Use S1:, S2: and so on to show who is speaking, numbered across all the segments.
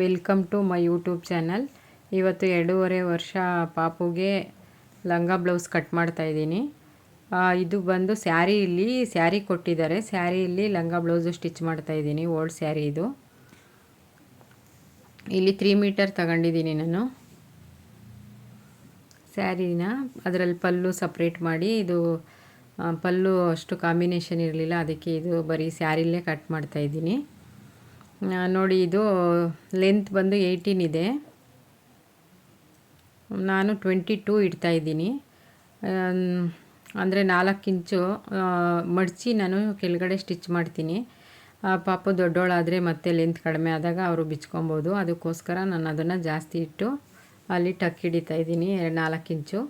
S1: Welcome to my YouTube channel ಇವತ್ತು ಎರಡೂವರೆ ವರ್ಷ ಪಾಪುಗೆ ಲಂಗ ಬ್ಲೌಸ್ ಕಟ್ ಮಾಡ್ತಾಯಿದ್ದೀನಿ ಇದು ಬಂದು ಸ್ಯಾರಿ ಇಲ್ಲಿ ಸ್ಯಾರಿ ಕೊಟ್ಟಿದ್ದಾರೆ. ಸ್ಯಾರಿಯಲ್ಲಿ ಲಂಗ ಬ್ಲೌಸು ಸ್ಟಿಚ್ ಮಾಡ್ತಾಯಿದ್ದೀನಿ ಓಲ್ಡ್ ಸ್ಯಾರಿ ಇದು. ಇಲ್ಲಿ ತ್ರೀ ಮೀಟರ್ ತಗೊಂಡಿದ್ದೀನಿ ನಾನು. ಸ್ಯಾರಿನ ಅದರಲ್ಲಿ ಪಲ್ಲು ಸಪ್ರೇಟ್ ಮಾಡಿ ಇದು ಪಲ್ಲು ಅಷ್ಟು ಕಾಂಬಿನೇಷನ್ ಇರಲಿಲ್ಲ. ಅದಕ್ಕೆ ಇದು ಬರೀ ಸ್ಯಾರಿಲೇ ಕಟ್ ಮಾಡ್ತಾಯಿದ್ದೀನಿ ನೋಡಿ, ಇದು ಲೆಂತ್ ಬಂದು ಏಯ್ಟೀನ್ ಇದೆ. ನಾನು ಟ್ವೆಂಟಿ ಟೂ ಇಡ್ತಾ ಇದ್ದೀನಿ. ಅಂದರೆ ನಾಲ್ಕು ಇಂಚು ಮಡಚಿ ನಾನು ಕೆಳಗಡೆ ಸ್ಟಿಚ್ ಮಾಡ್ತೀನಿ. ಪಾಪ ದೊಡ್ಡೋಳಾದರೆ ಮತ್ತೆ ಲೆಂತ್ ಕಡಿಮೆ ಆದಾಗ ಅವರು ಬಿಚ್ಕೊಬೋದು. ಅದಕ್ಕೋಸ್ಕರ ನಾನು ಅದನ್ನು ಜಾಸ್ತಿ ಇಟ್ಟು ಅಲ್ಲಿ ಟಕ್ ಹಿಡಿತಾ ಇದ್ದೀನಿ ನಾಲ್ಕು ಇಂಚು.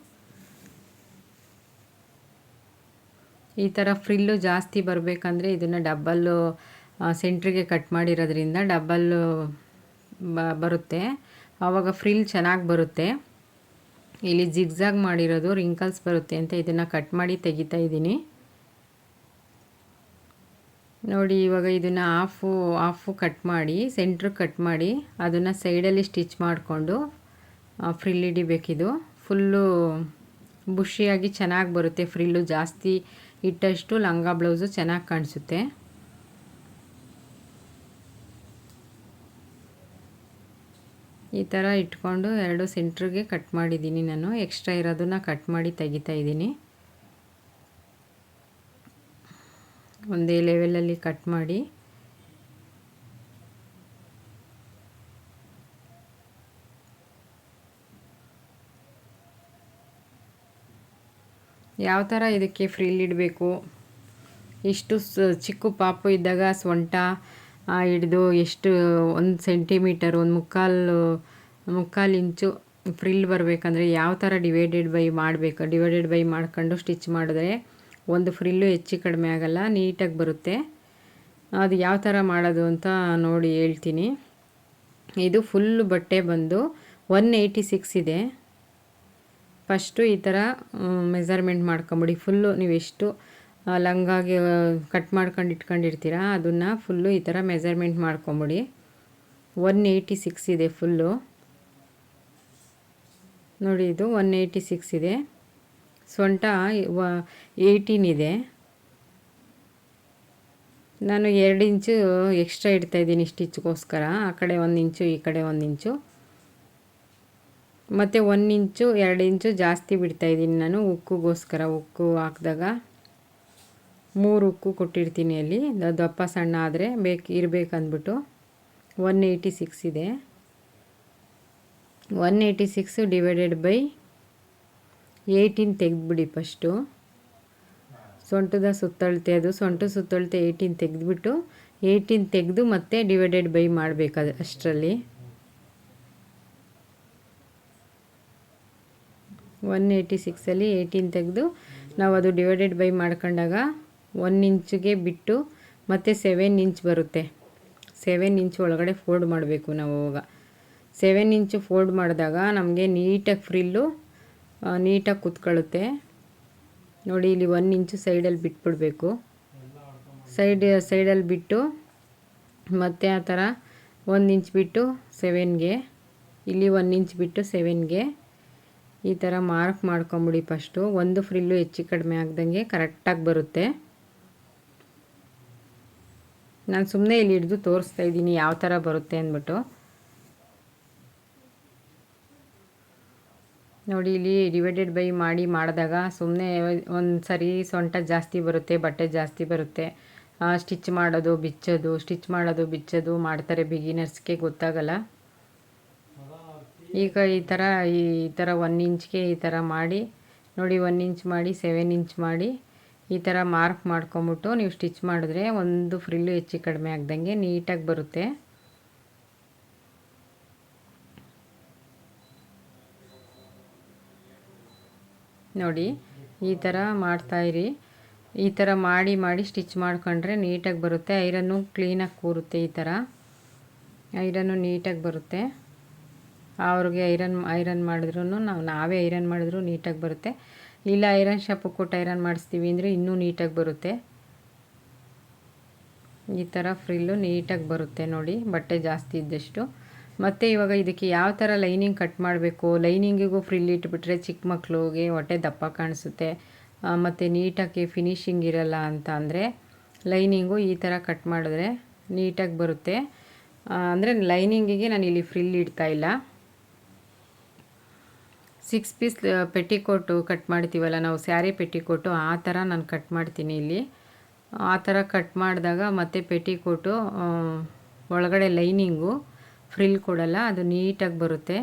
S1: ಈ ಥರ ಫ್ರಿಲ್ಲು ಜಾಸ್ತಿ ಬರಬೇಕಂದ್ರೆ ಇದನ್ನು ಡಬ್ಬಲ್ಲು ಸೆಂಟ್ರಿಗೆ ಕಟ್ ಮಾಡಿರೋದ್ರಿಂದ ಡಬ್ಬಲ್ಲು ಬರುತ್ತೆ. ಆವಾಗ ಫ್ರಿಲ್ ಚೆನ್ನಾಗಿ ಬರುತ್ತೆ. ಇಲ್ಲಿ ಜಿಗ್ಝಾಗ್ ಮಾಡಿರೋದು ರಿಂಕಲ್ಸ್ ಬರುತ್ತೆ ಅಂತ ಇದನ್ನು ಕಟ್ ಮಾಡಿ ತೆಗಿತಾ ಇದ್ದೀನಿ. ನೋಡಿ, ಇವಾಗ ಇದನ್ನು ಆಫು ಆಫು ಕಟ್ ಮಾಡಿ ಸೆಂಟ್ರಿಗೆ ಕಟ್ ಮಾಡಿ ಅದನ್ನು ಸೈಡಲ್ಲಿ ಸ್ಟಿಚ್ ಮಾಡಿಕೊಂಡು ಫ್ರಿಲ್ ಹಿಡಿಬೇಕಿದು ಫುಲ್ಲು ಬುಷಿಯಾಗಿ ಚೆನ್ನಾಗಿ ಬರುತ್ತೆ ಫ್ರಿಲ್ಲು. ಜಾಸ್ತಿ ಇಟ್ಟಷ್ಟು ಲಂಗ ಬ್ಲೌಸು ಚೆನ್ನಾಗಿ ಕಾಣಿಸುತ್ತೆ. ಈ ಥರ ಇಟ್ಕೊಂಡು ಎರಡು ಸೆಂಟ್ರಿಗೆ ಕಟ್ ಮಾಡಿದ್ದೀನಿ ನಾನು. ಎಕ್ಸ್ಟ್ರಾ ಇರೋದನ್ನ ಕಟ್ ಮಾಡಿ ತೆಗಿತಾ ಇದ್ದೀನಿ. ಒಂದೇ ಲೆವೆಲಲ್ಲಿ ಕಟ್ ಮಾಡಿ. ಯಾವ ಥರ ಇದಕ್ಕೆ ಫ್ರೀಲಿಡಬೇಕು ಇಷ್ಟು ಚಿಕ್ಕ ಪಾಪು ಇದ್ದಾಗ ಸೊಂಟ ಹಿಡಿದು ಎಷ್ಟು ಒಂದು ಸೆಂಟಿಮೀಟರ್ ಒಂದು ಮುಕ್ಕಾಲು ಮುಕ್ಕಾಲು ಇಂಚು ಫ್ರಿಲ್ ಬರಬೇಕಂದ್ರೆ ಯಾವ ಥರ ಡಿವೈಡೆಡ್ ಬೈ ಮಾಡಬೇಕು? ಡಿವೈಡೆಡ್ ಬೈ ಮಾಡ್ಕೊಂಡು ಸ್ಟಿಚ್ ಮಾಡಿದ್ರೆ ಒಂದು ಫ್ರಿಲ್ಲು ಹೆಚ್ಚು ಕಡಿಮೆ ಆಗಲ್ಲ, ನೀಟಾಗಿ ಬರುತ್ತೆ. ಅದು ಯಾವ ಥರ ಮಾಡೋದು ಅಂತ ನೋಡಿ ಹೇಳ್ತೀನಿ. ಇದು ಫುಲ್ ಬಟ್ಟೆ ಬಂದು ಒನ್ ಏಯ್ಟಿ ಸಿಕ್ಸ್ ಇದೆ. ಫಸ್ಟು ಈ ಥರ ಮೆಸರ್ಮೆಂಟ್ ಮಾಡ್ಕೊಂಬಿಡಿ. ಫುಲ್ಲು ನೀವು ಎಷ್ಟು ಲಂಗಾಗೆ ಕಟ್ ಮಾಡ್ಕೊಂಡು ಇಟ್ಕೊಂಡಿರ್ತೀರ? ಅದನ್ನು ಫುಲ್ಲು ಈ ಥರ ಮೆಸರ್ಮೆಂಟ್ ಮಾಡ್ಕೊಂಬಿಡಿ. ಒನ್ ಏಯ್ಟಿ ಸಿಕ್ಸ್ ಇದೆ ಫುಲ್ಲು ನೋಡಿ, ಇದು ಒನ್ ಏಯ್ಟಿ ಸಿಕ್ಸ್ ಇದೆ. ಸೊಂಟ ಏಯ್ಟೀನ್ ಇದೆ. ನಾನು ಎರಡು ಇಂಚು ಎಕ್ಸ್ಟ್ರಾ ಇಡ್ತಾಯಿದ್ದೀನಿ ಸ್ಟಿಚ್ಗೋಸ್ಕರ ಆ ಕಡೆ ಒಂದು ಇಂಚು, ಈ ಕಡೆ ಒಂದು ಇಂಚು. ಮತ್ತು ಒಂದು ಇಂಚು, ಎರಡು ಇಂಚು ಜಾಸ್ತಿ ಬಿಡ್ತಾ ಇದ್ದೀನಿ ನಾನು ಉಕ್ಕುಗೋಸ್ಕರ. ಉಕ್ಕು ಹಾಕಿದಾಗ ಮೂರು ಉಕ್ಕು ಕೊಟ್ಟಿರ್ತೀನಿ ಅಲ್ಲಿ. ದಪ್ಪ ಸಣ್ಣ ಆದರೆ ಬೇಕು, ಇರಬೇಕಂದ್ಬಿಟ್ಟು ಒನ್ ಏಯ್ಟಿ ಸಿಕ್ಸ್ ಇದೆ. One eighty six divided by eighteen ತೆಗೆದ್ಬಿಡಿ first ಸೊಂಟದ ಸುತ್ತಳತೆ ಅದು. ಸೊಂಟ ಸುತ್ತಳತೆ ಏಯ್ಟೀನ್ ತೆಗೆದ್ಬಿಟ್ಟು ಏಯ್ಟೀನ್ ತೆಗೆದು ಮತ್ತೆ ಡಿವೈಡೆಡ್ ಬೈ ಮಾಡಬೇಕು ಅಷ್ಟರಲ್ಲಿ. ಒನ್ ಏಯ್ಟಿ ಸಿಕ್ಸಲ್ಲಿ ಏಯ್ಟೀನ್ ತೆಗೆದು ನಾವು ಅದು ಡಿವೈಡೆಡ್ ಬೈ ಮಾಡ್ಕೊಂಡಾಗ ಒನ್ ಇಂಚಿಗೆ ಬಿಟ್ಟು ಮತ್ತು ಸೆವೆನ್ ಇಂಚ್ ಬರುತ್ತೆ. ಸೆವೆನ್ ಇಂಚ್ ಒಳಗಡೆ ಫೋಲ್ಡ್ ಮಾಡಬೇಕು ನಾವು ಅವಾಗ. ಸೆವೆನ್ ಇಂಚು ಫೋಲ್ಡ್ ಮಾಡಿದಾಗ ನಮಗೆ ನೀಟಾಗಿ ಫ್ರಿಲ್ಲು ನೀಟಾಗಿ ಕೂತ್ಕೊಳ್ಳುತ್ತೆ. ನೋಡಿ ಇಲ್ಲಿ ಒನ್ ಇಂಚು ಸೈಡಲ್ಲಿ ಬಿಟ್ಬಿಡಬೇಕು. ಸೈಡ್ ಸೈಡಲ್ಲಿ ಬಿಟ್ಟು ಮತ್ತೆ ಆ ಥರ ಒಂದು ಇಂಚ್ ಬಿಟ್ಟು ಸೆವೆನ್ಗೆ ಇಲ್ಲಿ ಒನ್ ಇಂಚ್ ಬಿಟ್ಟು ಸೆವೆನ್ಗೆ ಈ ಥರ ಮಾರ್ಕ್ ಮಾಡ್ಕೊಂಬಿಡಿ ಫಸ್ಟು ಒಂದು ಫ್ರಿಲ್ಲು ಹೆಚ್ಚು ಕಡಿಮೆ ಆಗ್ದಂಗೆ ಕರೆಕ್ಟಾಗಿ ಬರುತ್ತೆ. ನಾನು ಸುಮ್ಮನೆ ಇಲ್ಲಿ ಹಿಡಿದು ತೋರಿಸ್ತಾ ಇದ್ದೀನಿ ಯಾವ ಥರ ಬರುತ್ತೆ ಅಂದ್ಬಿಟ್ಟು. ನೋಡಿ, ಇಲ್ಲಿ ಡಿವೈಡೆಡ್ ಬೈ ಮಾಡಿ ಮಾಡಿದಾಗ ಸುಮ್ಮನೆ ಒಂದು ಸರಿ ಸೊಂಟ ಜಾಸ್ತಿ ಬರುತ್ತೆ, ಬಟ್ಟೆ ಜಾಸ್ತಿ ಬರುತ್ತೆ. ಸ್ಟಿಚ್ ಮಾಡೋದು, ಬಿಚ್ಚೋದು ಸ್ಟಿಚ್ ಮಾಡೋದು, ಬಿಚ್ಚೋದು ಮಾಡ್ತಾರೆ ಬಿಗಿನರ್ಸ್ಗೆ ಗೊತ್ತಾಗಲ್ಲ. ಈಗ ಈ ಥರ ಈ ಥರ ಒನ್ ಇಂಚ್ಗೆ ಈ ಥರ ಮಾಡಿ, ನೋಡಿ ಒನ್ ಇಂಚ್ ಮಾಡಿ ಸೆವೆನ್ ಇಂಚ್ ಮಾಡಿ. ಈ ಥರ ಮಾರ್ಕ್ ಮಾಡ್ಕೊಂಬಿಟ್ಟು ನೀವು ಸ್ಟಿಚ್ ಮಾಡಿದ್ರೆ ಒಂದು ಫ್ರಿಲ್ಲು ಹೆಚ್ಚು ಕಡಿಮೆ ಆಗ್ದಂಗೆ ನೀಟಾಗಿ ಬರುತ್ತೆ. ನೋಡಿ, ಈ ಥರ ಮಾಡ್ತಾಯಿರಿ ಈ ಥರ ಮಾಡಿ ಮಾಡಿ ಸ್ಟಿಚ್ ಮಾಡ್ಕೊಂಡ್ರೆ ನೀಟಾಗಿ ಬರುತ್ತೆ. ಐರನ್ನು ಕ್ಲೀನಾಗಿ ಕೂರುತ್ತೆ ಈ ಥರ. ಐರನ್ನು ನೀಟಾಗಿ ಬರುತ್ತೆ. ಅವ್ರಿಗೆ ಐರನ್ ಐರನ್ ಮಾಡಿದ್ರು ನಾವು ನಾವೇ ಐರನ್ ಮಾಡಿದ್ರು ನೀಟಾಗಿ ಬರುತ್ತೆ. ಇಲ್ಲ ಐರನ್ ಶಾಪು ಕೊಟ್ಟು ಐರನ್ ಮಾಡಿಸ್ತೀವಿ ಅಂದರೆ ಇನ್ನೂ ನೀಟಾಗಿ ಬರುತ್ತೆ. ಈ ಥರ ಫ್ರಿಲ್ಲು ನೀಟಾಗಿ ಬರುತ್ತೆ ನೋಡಿ, ಬಟ್ಟೆ ಜಾಸ್ತಿ ಇದ್ದಷ್ಟು. ಮತ್ತು ಇವಾಗ ಇದಕ್ಕೆ ಯಾವ ಥರ ಲೈನಿಂಗ್ ಕಟ್ ಮಾಡಬೇಕು? ಲೈನಿಂಗಿಗೂ ಫ್ರಿಲ್ ಇಟ್ಬಿಟ್ರೆ ಚಿಕ್ಕ ಮಕ್ಕಳಿಗೆ ಹೊಟ್ಟೆ ದಪ್ಪ ಕಾಣಿಸುತ್ತೆ. ಮತ್ತು ನೀಟಾಗಿ ಫಿನಿಶಿಂಗ್ ಇರಲ್ಲ ಅಂತ ಅಂದರೆ ಲೈನಿಂಗು ಈ ಥರ ಕಟ್ ಮಾಡಿದ್ರೆ ನೀಟಾಗಿ ಬರುತ್ತೆ. ಅಂದರೆ ಲೈನಿಂಗಿಗೆ ನಾನು ಇಲ್ಲಿ ಫ್ರಿಲ್ ಇಡ್ತಾ ಇಲ್ಲ. ಸಿಕ್ಸ್ ಪೀಸ್ ಪೆಟ್ಟಿಕೋಟು ಕಟ್ ಮಾಡ್ತೀವಲ್ಲ ನಾವು ಸ್ಯಾರಿ ಪೆಟ್ಟಿಕೋಟು ಆ ಥರ ನಾನು ಕಟ್ ಮಾಡ್ತೀನಿ ಇಲ್ಲಿ. ಆ ಥರ ಕಟ್ ಮಾಡಿದಾಗ ಮತ್ತು ಪೆಟ್ಟಿಕೋಟು ಒಳಗಡೆ ಲೈನಿಂಗು ಫ್ರಿಲ್ ಕೊಡಲ್ಲ, ಅದು ನೀಟಾಗಿ ಬರುತ್ತೆ.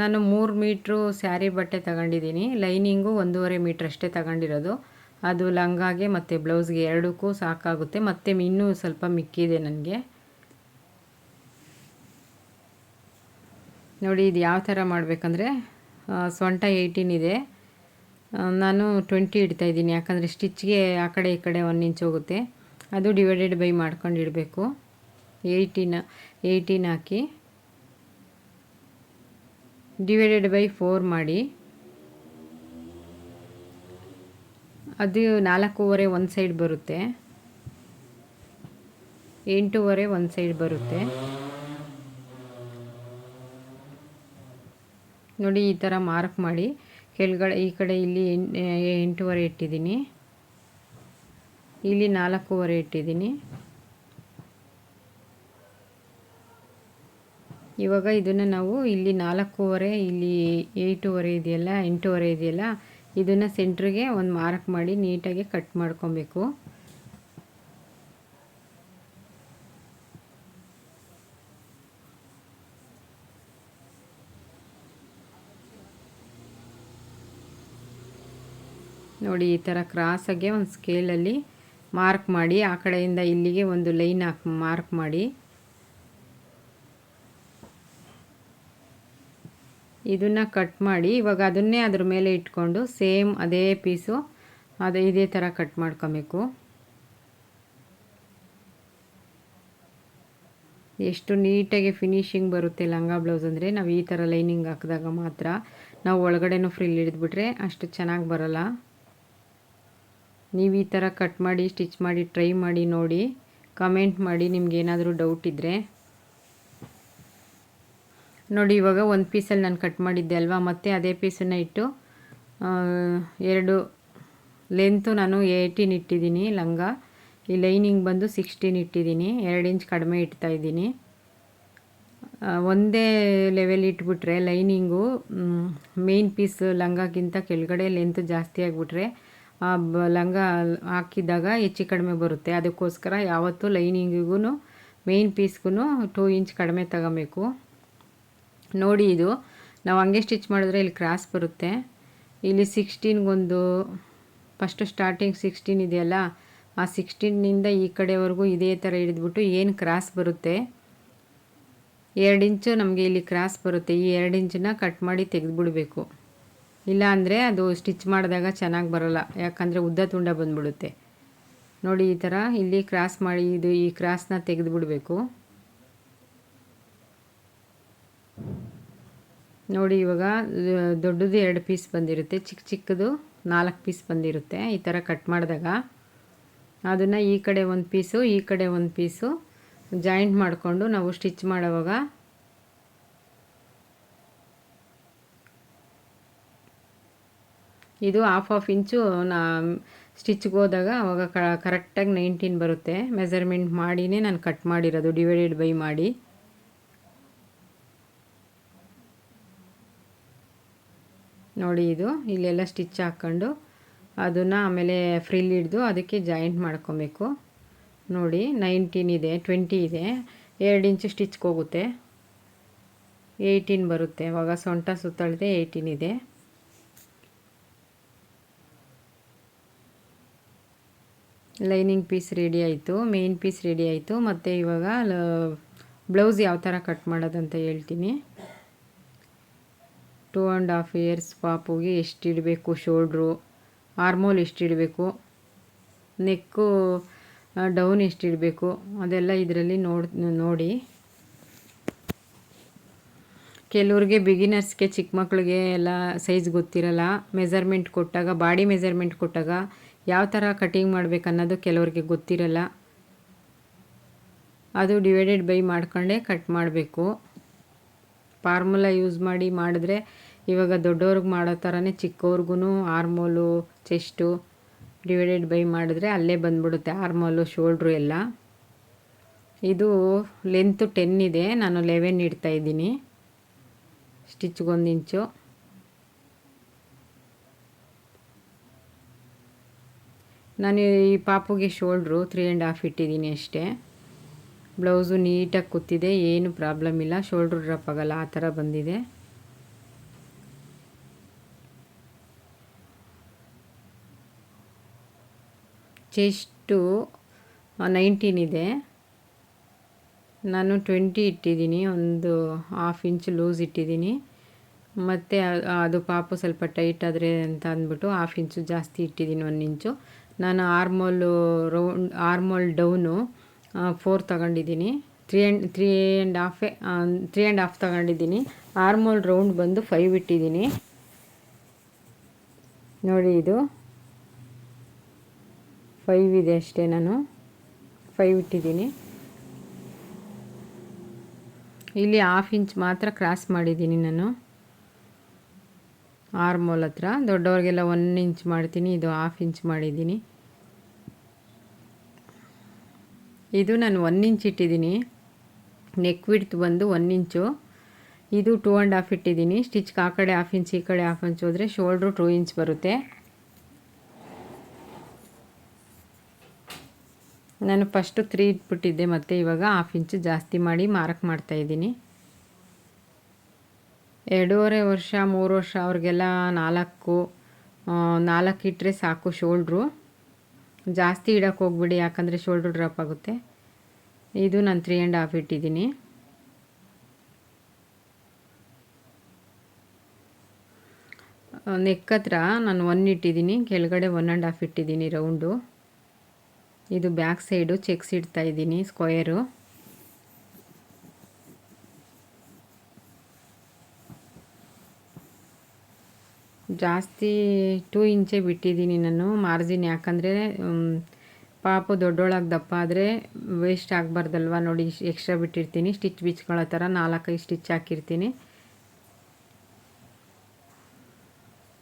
S1: ನಾನು ಮೂರು ಮೀಟ್ರು ಸ್ಯಾರಿ ಬಟ್ಟೆ ತಗೊಂಡಿದ್ದೀನಿ. ಲೈನಿಂಗು ಒಂದೂವರೆ ಮೀಟ್ರ್ ಅಷ್ಟೇ ತಗೊಂಡಿರೋದು. ಅದು ಲಂಗಾಗೆ ಮತ್ತು ಬ್ಲೌಸ್ಗೆ ಎರಡಕ್ಕೂ ಸಾಕಾಗುತ್ತೆ. ಮತ್ತು ಇನ್ನೂ ಸ್ವಲ್ಪ ಮಿಕ್ಕಿದೆ ನನಗೆ. ನೋಡಿ ಇದು ಯಾವ ಥರ ಮಾಡಬೇಕಂದ್ರೆ ಸೊಂಟ ಏಯ್ಟೀನ್ ಇದೆ. ನಾನು ಟ್ವೆಂಟಿ ಇಡ್ತಾಯಿದ್ದೀನಿ ಯಾಕಂದರೆ ಸ್ಟಿಚ್ಗೆ ಆ ಕಡೆ ಈ ಕಡೆ ಒನ್ ಇಂಚ್ ಹೋಗುತ್ತೆ. ಅದು ಡಿವೈಡೆಡ್ ಬೈ ಮಾಡ್ಕೊಂಡು ಇಡಬೇಕು. ಏಯ್ಟೀನ್ ಏಯ್ಟೀನ್ ಹಾಕಿ ಡಿವೈಡೆಡ್ ಬೈ ಫೋರ್ ಮಾಡಿ. ಅದು ನಾಲ್ಕೂವರೆ ಒಂದು ಸೈಡ್ ಬರುತ್ತೆ. ಎಂಟೂವರೆ ಒಂದು ಸೈಡ್ ಬರುತ್ತೆ. ನೋಡಿ ಈ ಥರ ಮಾರ್ಕ್ ಮಾಡಿ ಕೆಳಗಡೆ ಈ ಕಡೆ ಇಲ್ಲಿ ಎಂಟೂವರೆ ಇಟ್ಟಿದ್ದೀನಿ. ಇಲ್ಲಿ ನಾಲ್ಕೂವರೆ ಇಟ್ಟಿದ್ದೀನಿ. ಇವಾಗ ಇದನ್ನು ನಾವು ಇಲ್ಲಿ ನಾಲ್ಕೂವರೆ, ಇಲ್ಲಿ ಏಯ್ಟೂವರೆ ಇದೆಯಲ್ಲ, ಎಂಟೂವರೆ ಇದೆಯಲ್ಲ, ಇದನ್ನು ಸೆಂಟ್ರಿಗೆ ಒಂದು ಮಾರ್ಕ್ ಮಾಡಿ ನೀಟಾಗಿ ಕಟ್ ಮಾಡ್ಕೊಬೇಕು. ನೋಡಿ ಈ ಥರ ಕ್ರಾಸಾಗೆ ಒಂದು ಸ್ಕೇಲಲ್ಲಿ ಮಾರ್ಕ್ ಮಾಡಿ, ಆ ಕಡೆಯಿಂದ ಇಲ್ಲಿಗೆ ಒಂದು ಲೈನ್ ಹಾಕಿ ಮಾರ್ಕ್ ಮಾಡಿ. ಇದನ್ನು ಕಟ್ ಮಾಡಿ, ಇವಾಗ ಅದನ್ನೇ ಅದ್ರ ಮೇಲೆ ಇಟ್ಕೊಂಡು ಸೇಮ್ ಅದೇ ಪೀಸು ಅದು ಇದೇ ಥರ ಕಟ್ ಮಾಡ್ಕೊಬೇಕು. ಎಷ್ಟು ನೀಟಾಗಿ ಫಿನಿಶಿಂಗ್ ಬರುತ್ತೆ ಲಂಗ ಬ್ಲೌಸ್ ಅಂದರೆ, ನಾವು ಈ ಥರ ಲೈನಿಂಗ್ ಹಾಕಿದಾಗ ಮಾತ್ರ ನಾವು ಒಳಗಡೆನೂ ಫ್ರಿಲ್ ಹಿಡಿದ್ಬಿಟ್ರೆ ಅಷ್ಟು ಚೆನ್ನಾಗಿ ಬರೋಲ್ಲ. ನೀವು ಈ ಥರ ಕಟ್ ಮಾಡಿ ಸ್ಟಿಚ್ ಮಾಡಿ ಟ್ರೈ ಮಾಡಿ ನೋಡಿ ಕಮೆಂಟ್ ಮಾಡಿ ನಿಮ್ಗೆ ಏನಾದರೂ ಡೌಟ್ ಇದ್ದರೆ ನೋಡಿ, ಇವಾಗ ಒಂದು ಪೀಸಲ್ಲಿ ನಾನು ಕಟ್ ಮಾಡಿದ್ದೆ ಅಲ್ವಾ? ಮತ್ತೆ ಅದೇ ಪೀಸನ್ನು ಇಟ್ಟು ಎರಡು ಲೆಂತು ನಾನು ಏಯ್ಟೀನ್ ಇಟ್ಟಿದ್ದೀನಿ ಲಂಗ. ಈ ಲೈನಿಂಗ್ ಬಂದು ಸಿಕ್ಸ್ಟೀನ್ ಇಟ್ಟಿದ್ದೀನಿ. ಎರಡು ಇಂಚ್ ಕಡಿಮೆ ಇಡ್ತಾ ಇದ್ದೀನಿ. ಒಂದೇ ಲೆವೆಲ್ ಇಟ್ಬಿಟ್ರೆ ಲೈನಿಂಗು ಮೇನ್ ಪೀಸ್ ಲಂಗಕ್ಕಿಂತ ಕೆಳಗಡೆ ಲೆಂತ್ ಜಾಸ್ತಿ ಆಗಿಬಿಟ್ರೆ ಲಂಗ ಹಾಕಿದಾಗ ಹೆಚ್ಚು ಕಡಿಮೆ ಬರುತ್ತೆ. ಅದಕ್ಕೋಸ್ಕರ ಯಾವತ್ತೂ ಲೈನಿಂಗಿಗೂ ಮೇನ್ ಪೀಸ್ಗೂ ಟೂ ಇಂಚ್ ಕಡಿಮೆ ತಗೋಬೇಕು. ನೋಡಿ ಇದು. ನಾವು ಹಂಗೆ ಸ್ಟಿಚ್ ಮಾಡಿದ್ರೆ ಇಲ್ಲಿ ಕ್ರಾಸ್ ಬರುತ್ತೆ. ಇಲ್ಲಿ ಸಿಕ್ಸ್ಟೀನ್ಗೊಂದು ಫಸ್ಟು ಸ್ಟಾರ್ಟಿಂಗ್ ಸಿಕ್ಸ್ಟೀನ್ ಇದೆಯಲ್ಲ, ಆ ಸಿಕ್ಸ್ಟೀನಿಂದ ಈ ಕಡೆವರೆಗೂ ಇದೇ ಥರ ಹಿಡಿದ್ಬಿಟ್ಟು ಏನು ಕ್ರಾಸ್ ಬರುತ್ತೆ? ಎರಡು ಇಂಚು ನಮಗೆ ಇಲ್ಲಿ ಕ್ರಾಸ್ ಬರುತ್ತೆ. ಈ ಎರಡು ಇಂಚನ್ನ ಕಟ್ ಮಾಡಿ ತೆಗೆದುಬಿಡಬೇಕು. ಇಲ್ಲ ಅಂದರೆ ಅದು ಸ್ಟಿಚ್ ಮಾಡಿದಾಗ ಚೆನ್ನಾಗಿ ಬರೋಲ್ಲ. ಯಾಕಂದರೆ ಉದ್ದ ತುಂಡ ಬಂದ್ಬಿಡುತ್ತೆ. ನೋಡಿ ಈ ಥರ ಇಲ್ಲಿ ಕ್ರಾಸ್ ಮಾಡಿ ಇದು ಈ ಕ್ರಾಸ್ನ ತೆಗೆದುಬಿಡಬೇಕು. ನೋಡಿ ಇವಾಗ ದೊಡ್ಡದು ಎರಡು ಪೀಸ್ ಬಂದಿರುತ್ತೆ ಚಿಕ್ಕ ಚಿಕ್ಕದು ನಾಲ್ಕು ಪೀಸ್ ಬಂದಿರುತ್ತೆ. ಈ ಥರ ಕಟ್ ಮಾಡಿದಾಗ ಅದನ್ನು ಈ ಕಡೆ ಒಂದು ಪೀಸು ಈ ಕಡೆ ಒಂದು ಪೀಸು ಜಾಯಿಂಟ್ ಮಾಡಿಕೊಂಡು ನಾವು ಸ್ಟಿಚ್ ಮಾಡೋವಾಗ ಇದು ಹಾಫ್ ಹಾಫ್ ಇಂಚು ನಾ ಸ್ಟಿಚ್ಗೆ ಹೋದಾಗ ಅವಾಗ ಕರೆಕ್ಟಾಗಿ ನೈನ್ಟೀನ್ ಬರುತ್ತೆ. ಮೆಸರ್ಮೆಂಟ್ ಮಾಡಿನೇ ನಾನು ಕಟ್ ಮಾಡಿರೋದು ಡಿವೈಡೆಡ್ ಬೈ ಮಾಡಿ. ನೋಡಿ ಇದು, ಇಲ್ಲೆಲ್ಲ ಸ್ಟಿಚ್ ಹಾಕ್ಕೊಂಡು ಅದನ್ನು ಆಮೇಲೆ ಫ್ರಿಲ್ ಹಿಡ್ದು ಅದಕ್ಕೆ ಜಾಯಿಂಟ್ ಮಾಡ್ಕೊಬೇಕು. ನೋಡಿ ನೈನ್ಟೀನ್ ಇದೆ ಟ್ವೆಂಟಿ ಇದೆ, ಎರಡು ಇಂಚು ಸ್ಟಿಚ್ಗೆ ಹೋಗುತ್ತೆ. ಏಯ್ಟೀನ್ ಬರುತ್ತೆ, ಅವಾಗ ಸೊಂಟ ಸುತ್ತಳತೆ ಏಯ್ಟೀನ್ ಇದೆ. ಲೈನಿಂಗ್ ಪೀಸ್ ರೆಡಿ ಆಯಿತು, ಮೇನ್ ಪೀಸ್ ರೆಡಿ ಆಯಿತು, ಮತ್ತು ಇವಾಗ ಬ್ಲೌಸ್ ಯಾವ ಥರ ಕಟ್ ಮಾಡೋದಂತ ಹೇಳ್ತೀನಿ. ಟೂ ಆ್ಯಂಡ್ ಹಾಫ್ ಇಯರ್ಸ್ ಪಾಪುಗೆ ಎಷ್ಟು ಇಡಬೇಕು ಶೋಲ್ಡ್ರು ಆರ್ಮೋಲ್ ಎಷ್ಟು ಇಡಬೇಕು ನೆಕ್ಕು ಡೌನ್ ಎಷ್ಟು ಇಡಬೇಕು, ಅದೆಲ್ಲ ಇದರಲ್ಲಿ ನೋಡಿ ನೋಡಿ. ಕೆಲವ್ರಿಗೆ ಬಿಗಿನರ್ಸ್ಗೆ ಚಿಕ್ಕ ಮಕ್ಕಳಿಗೆ ಎಲ್ಲ ಸೈಜ್ ಗೊತ್ತಿರಲ್ಲ. ಮೆಜರ್ಮೆಂಟ್ ಕೊಟ್ಟಾಗ, ಬಾಡಿ ಮೆಜರ್ಮೆಂಟ್ ಕೊಟ್ಟಾಗ ಯಾವ ಥರ ಕಟಿಂಗ್ ಮಾಡಬೇಕು ಅನ್ನೋದು ಕೆಲವ್ರಿಗೆ ಗೊತ್ತಿರಲ್ಲ. ಅದು ಡಿವೈಡೆಡ್ ಬೈ ಮಾಡ್ಕೊಂಡೆ ಕಟ್ ಮಾಡಬೇಕು. ಫಾರ್ಮುಲಾ ಯೂಸ್ ಮಾಡಿ ಮಾಡಿದ್ರೆ ಇವಾಗ ದೊಡ್ಡವ್ರಿಗೆ ಮಾಡೋ ಥರನೇ ಚಿಕ್ಕವ್ರಿಗೂ ಆರ್ಮೋಲು ಚೆಸ್ಟು ಡಿವೈಡೆಡ್ ಬೈ ಮಾಡಿದ್ರೆ ಅಲ್ಲೇ ಬಂದ್ಬಿಡುತ್ತೆ ಆರ್ಮೋಲು ಶೋಲ್ಡ್ರು ಎಲ್ಲ. ಇದು ಲೆಂತು ಟೆನ್ ಇದೆ. ನಾನು ಲೆವೆನ್ ಇಡ್ತಾಯಿದ್ದೀನಿ ಸ್ಟಿಚ್ಗೊಂದು ಇಂಚು ನಾನು ಈ ಪಾಪುಗೆ ಶೋಲ್ಡ್ರು ತ್ರೀ ಆ್ಯಂಡ್ ಹಾಫ್ ಇಟ್ಟಿದ್ದೀನಿ ಅಷ್ಟೇ. ಬ್ಲೌಸು ನೀಟಾಗಿ ಕೂತಿದೆ, ಏನು ಪ್ರಾಬ್ಲಮ್ ಇಲ್ಲ. ಶೋಲ್ಡ್ರ್ ಡ್ರಾಪ್ ಆಗಲ್ಲ, ಆ ಥರ ಬಂದಿದೆ. ಚೆಸ್ಟು ನೈನ್ಟೀನ್ ಇದೆ. ನಾನು ಟ್ವೆಂಟಿ ಇಟ್ಟಿದ್ದೀನಿ, ಒಂದು ಹಾಫ್ ಇಂಚ್ ಲೂಸ್ ಇಟ್ಟಿದ್ದೀನಿ. ಮತ್ತು ಅದು ಪಾಪು ಸ್ವಲ್ಪ ಟೈಟ್ ಆದರೆ ಅಂತ ಅಂದ್ಬಿಟ್ಟು ಹಾಫ್ ಇಂಚು ಜಾಸ್ತಿ ಇಟ್ಟಿದ್ದೀನಿ, ಒಂದು ಇಂಚು ನಾನು armhole round armhole down four ತಗೊಂಡಿದ್ದೀನಿ. ತ್ರೀ ಆ್ಯಂಡ್ ತ್ರೀ ಆ್ಯಂಡ್ ಹಾಫೇ ತ್ರೀ ಆ್ಯಂಡ್ ಹಾಫ್ ತಗೊಂಡಿದ್ದೀನಿ. ಆರ್ಮೋಲ್ ರೌಂಡ್ ಬಂದು ಫೈವ್ ಇಟ್ಟಿದ್ದೀನಿ. ನೋಡಿ ಇದು. ಫೈವ್ ಇದೆ ಅಷ್ಟೇ ನಾನು. ಫೈವ್ ಇಟ್ಟಿದ್ದೀನಿ. ಇಲ್ಲಿ ಹಾಫ್ ಇಂಚ್ ಮಾತ್ರ ಕ್ರಾಸ್ ಮಾಡಿದ್ದೀನಿ ನಾನು. ಆರ್ಮೋಲ್ ಹತ್ರ. ದೊಡ್ಡವ್ರಿಗೆಲ್ಲ ಒನ್ ಇಂಚ್ ಮಾಡ್ತೀನಿ. ಇದು ಹಾಫ್ ಇಂಚ್ ಮಾಡಿದ್ದೀನಿ. ಇದು ನಾನು ಒನ್ ಇಂಚ್ ಇಟ್ಟಿದ್ದೀನಿ. ನೆಕ್ ವಿಡ್ತ್ ಬಂದು ಒನ್ ಇಂಚು ಇದು ಟೂ ಆ್ಯಂಡ್ ಹಾಫ್ ಇಟ್ಟಿದ್ದೀನಿ. ಸ್ಟಿಚ್ಗೆ ಆ ಕಡೆ ಹಾಫ್ ಇಂಚ್ ಈ ಕಡೆ ಹಾಫ್ ಇಂಚ್ ಹೋದರೆ ಶೋಲ್ಡ್ರು ಟೂ ಇಂಚ್ ಬರುತ್ತೆ. ನಾನು ಫಸ್ಟು ತ್ರೀ ಇಟ್ಬಿಟ್ಟಿದ್ದೆ, ಮತ್ತು ಇವಾಗ ಹಾಫ್ ಇಂಚು ಜಾಸ್ತಿ ಮಾಡಿ ಮಾರ್ಕ್ ಮಾಡ್ತಾಯಿದ್ದೀನಿ ಎರಡೂವರೆ ವರ್ಷ, ಮೂರು ವರ್ಷ ಅವ್ರಿಗೆಲ್ಲ ನಾಲ್ಕು ನಾಲ್ಕು ಇಟ್ಟರೆ ಸಾಕು ಶೋಲ್ಡ್ರು ಜಾಸ್ತಿ ಇಡೋಕ್ಕೆ ಹೋಗ್ಬಿಡಿ, ಯಾಕಂದರೆ ಶೋಲ್ಡ್ರ್ ಡ್ರಾಪ್ ಆಗುತ್ತೆ. ಇದು ನಾನು ತ್ರೀ ಆ್ಯಂಡ್ ಹಾಫ್ ಇಟ್ಟಿದ್ದೀನಿ. ನೆಕ್ ಹತ್ರ ನಾನು ಒನ್ ಇಟ್ಟಿದ್ದೀನಿ, ಕೆಳಗಡೆ ಒನ್ ಆ್ಯಂಡ್ ಹಾಫ್ ಇಟ್ಟಿದ್ದೀನಿ ರೌಂಡು ಇದು ಬ್ಯಾಕ್ ಸೈಡು ಚೆಕ್ಸ್ ಇಡ್ತಾ ಇದ್ದೀನಿ ಸ್ಕ್ವಯರು ಜಾಸ್ತಿ ಟೂ ಇಂಚೆ ಬಿಟ್ಟಿದ್ದೀನಿ ನಾನು, ಮಾರ್ಜಿನ್ ಯಾಕಂದರೆ ಪಾಪ ದೊಡ್ಡೊಳಗೆ ದಪ್ಪ ಆದರೆ ವೇಸ್ಟ್ ಆಗಬಾರ್ದಲ್ವ ನೋಡಿ ಎಕ್ಸ್ಟ್ರಾ ಬಿಟ್ಟಿರ್ತೀನಿ, ಸ್ಟಿಚ್ ಬಿಚ್ಕೊಳ್ಳೋ ಥರ ನಾಲ್ಕೈದು ಸ್ಟಿಚ್ ಹಾಕಿರ್ತೀನಿ.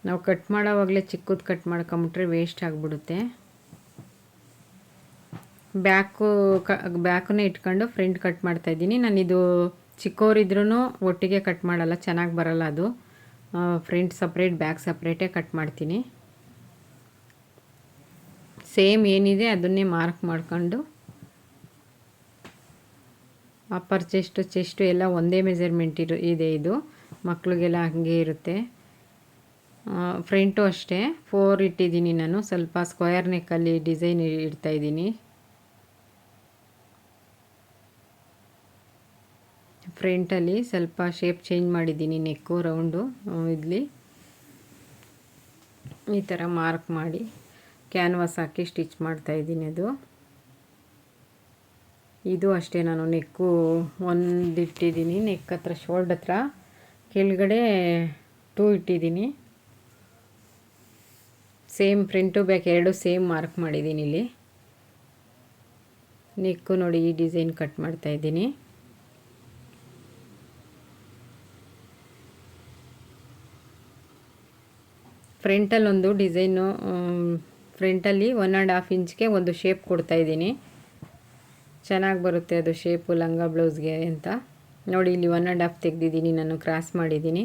S1: ನಾವು ಕಟ್ ಮಾಡೋವಾಗಲೇ ಚಿಕ್ಕದು ಕಟ್ ಮಾಡ್ಕೊಂಬಿಟ್ರೆ ವೇಸ್ಟ್ ಆಗಿಬಿಡುತ್ತೆ. ಬ್ಯಾಕು ಕ ಬ್ಯಾಕನ್ನೇ ಇಟ್ಕೊಂಡು ಫ್ರಂಟ್ ಕಟ್ ಮಾಡ್ತಾಯಿದ್ದೀನಿ ನಾನಿದು ಚಿಕ್ಕವರಿದ್ರೂ ಒಟ್ಟಿಗೆ ಕಟ್ ಮಾಡಲ್ಲ, ಚೆನ್ನಾಗಿ ಬರಲ್ಲ ಅದು. ಫ್ರಂಟ್ ಸಪ್ರೇಟ್, ಬ್ಯಾಕ್ ಸಪ್ರೇಟೇ ಕಟ್ ಮಾಡ್ತೀನಿ. ಸೇಮ್ ಏನಿದೆ ಅದನ್ನೇ ಮಾರ್ಕ್ ಮಾಡಿಕೊಂಡು ಅಪ್ಪರ್ ಚೆಸ್ಟು ಚೆಸ್ಟು ಎಲ್ಲ ಒಂದೇ ಮೆಜರ್ಮೆಂಟ್ ಇರು, ಇದೆ ಇದು. ಮಕ್ಕಳಿಗೆಲ್ಲ ಹಾಗೆ ಇರುತ್ತೆ. ಫ್ರಂಟು ಅಷ್ಟೇ. ಫೋರ್ ಇಟ್ಟಿದ್ದೀನಿ ನಾನು. ಸ್ವಲ್ಪ ಸ್ಕ್ವಯರ್ ನೆಕ್ಕಲ್ಲಿ ಡಿಸೈನ್ ಇಡ್ತಾಯಿದ್ದೀನಿ ಫ್ರಂಟಲ್ಲಿ ಸ್ವಲ್ಪ ಶೇಪ್ ಚೇಂಜ್ ಮಾಡಿದ್ದೀನಿ ನೆಕ್ಕು ರೌಂಡು ಇಲ್ಲಿ ಈ ಥರ ಮಾರ್ಕ್ ಮಾಡಿ ಕ್ಯಾನ್ವಾಸ್ ಹಾಕಿ ಸ್ಟಿಚ್ ಮಾಡ್ತಾಯಿದ್ದೀನಿ ಅದು. ಇದು ಅಷ್ಟೇ ನಾನು ನೆಕ್ಕು ಒಂದು ಇಟ್ಟಿದ್ದೀನಿ ನೆಕ್ ಹತ್ರ ಶೋಲ್ಡ್ ಹತ್ರ. ಕೆಳಗಡೆ ಟೂ ಇಟ್ಟಿದ್ದೀನಿ. ಸೇಮ್ ಫ್ರಂಟು ಬ್ಯಾಕ್ ಎರಡು ಸೇಮ್ ಮಾರ್ಕ್ ಮಾಡಿದ್ದೀನಿ ಇಲ್ಲಿ. ನೆಕ್ಕು ನೋಡಿ ಈ ಡಿಸೈನ್ ಕಟ್ ಮಾಡ್ತಾಯಿದ್ದೀನಿ ಫ್ರಂಟಲ್ಲಿ ಒಂದು ಡಿಸೈನು ಫ್ರಂಟಲ್ಲಿ ಒನ್ ಆ್ಯಂಡ್ ಹಾಫ್ ಇಂಚ್ಗೆ ಒಂದು ಶೇಪ್ ಕೊಡ್ತಾಯಿದ್ದೀನಿ ಚೆನ್ನಾಗಿ ಬರುತ್ತೆ ಅದು ಶೇಪು ಲಂಗ, ಬ್ಲೌಸ್ಗೆ ಅಂತ. ನೋಡಿ, ಇಲ್ಲಿ ಒನ್ ಆ್ಯಂಡ್ ಹಾಫ್ ತೆಗೆದಿದ್ದೀನಿ, ನಾನು ಕ್ರಾಸ್ ಮಾಡಿದ್ದೀನಿ.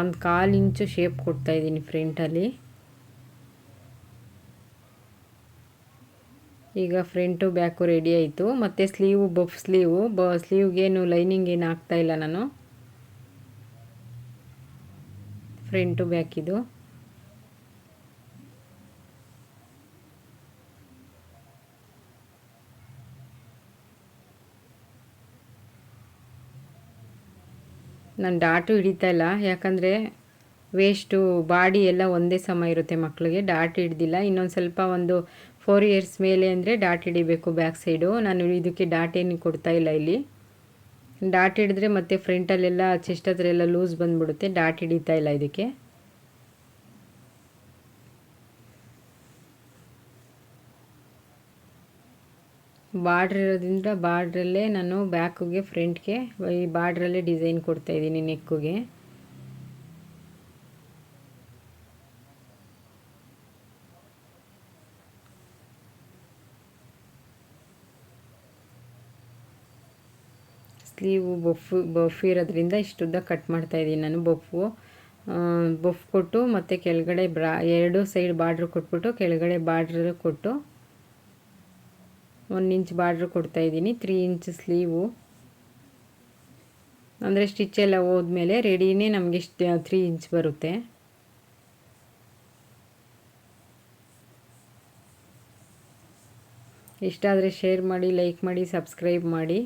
S1: ಒಂದು ಕಾಲು ಇಂಚು ಶೇಪ್ ಕೊಡ್ತಾಯಿದ್ದೀನಿ ಫ್ರಂಟಲ್ಲಿ. ಈಗ ಫ್ರಂಟು ಬ್ಯಾಕು ರೆಡಿ ಆಯಿತು. ಮತ್ತು ಸ್ಲೀವು ಬಫ್ ಸ್ಲೀವು ಬ ಸ್ಲೀವ್ಗೇನು ಲೈನಿಂಗ್ ಏನು ಹಾಕ್ತಾಯಿಲ್ಲ ನಾನು. ಫ್ರಂಟು ಬ್ಯಾಕಿದು ನಾನು ಡಾಟು ಹಿಡಿತಾ ಇಲ್ಲ. ಯಾಕಂದರೆ ವೇಸ್ಟು ಬಾಡಿ ಎಲ್ಲ ಒಂದೇ ಸಮ ಇರುತ್ತೆ ಮಕ್ಕಳಿಗೆ ಡಾಟ್ ಹಿಡ್ದಿಲ್ಲ. ಇನ್ನೊಂದು ಸ್ವಲ್ಪ ಒಂದು ಫೋರ್ ಇಯರ್ಸ್ ಮೇಲೆ ಅಂದರೆ ಡಾಟ್ ಹಿಡಿಬೇಕು ಬ್ಯಾಕ್ ಸೈಡು ನಾನು ಇದಕ್ಕೆ ಡಾಟ್ ಏನು ಕೊಡ್ತಾ ಇಲ್ಲ ಇಲ್ಲಿ. ಡಾಟ್ ಹಿಡಿದ್ರೆ ಮತ್ತು ಫ್ರಂಟಲ್ಲೆಲ್ಲ ಚೆಸ್ಟ್ ಹತ್ರ ಎಲ್ಲ ಲೂಸ್ ಬಂದ್ಬಿಡುತ್ತೆ. ಡಾಟ್ ಹಿಡಿತಾ ಇಲ್ಲ ಇದಕ್ಕೆ. ಬಾರ್ಡ್ರ್ ಇರೋದ್ರಿಂದ ಬಾರ್ಡ್ರಲ್ಲೇ ನಾನು ಬ್ಯಾಕ್ಗೆ ಫ್ರಂಟ್ಗೆ ಈ ಬಾರ್ಡ್ರಲ್ಲೇ ಡಿಸೈನ್ ಕೊಡ್ತಾಯಿದ್ದೀನಿ ನೆಕ್ಕಿಗೆ ಸ್ಲೀವು ಬೊಫ್ ಬಫ್ ಇರೋದ್ರಿಂದ ಇಷ್ಟುದ್ದ ಕಟ್ ಮಾಡ್ತಾಯಿದ್ದೀನಿ ನಾನು ಬೊಫ್ಫು ಬೊಫ್ ಕೊಟ್ಟು ಮತ್ತು ಕೆಳಗಡೆ ಬ್ರಾ ಎರಡು ಸೈಡ್ ಬಾರ್ಡ್ರ್ ಕೊಟ್ಬಿಟ್ಟು ಕೆಳಗಡೆ ಬಾರ್ಡ್ರ್ ಕೊಟ್ಟು ಒಂದು ಇಂಚ್ ಬಾರ್ಡ್ರ್ ಕೊಡ್ತಾಯಿದ್ದೀನಿ ತ್ರೀ ಇಂಚ್ ಸ್ಲೀವು ಅಂದರೆ ಸ್ಟಿಚ್ಚೆಲ್ಲ ಹೋದ್ಮೇಲೆ ರೆಡಿನೇ ನಮಗೆ ತ್ರೀ ಇಂಚ್ ಬರುತ್ತೆ. ಇಷ್ಟ ಆದರೆ ಶೇರ್ ಮಾಡಿ ಲೈಕ್ ಮಾಡಿ ಸಬ್ಸ್ಕ್ರೈಬ್ ಮಾಡಿ.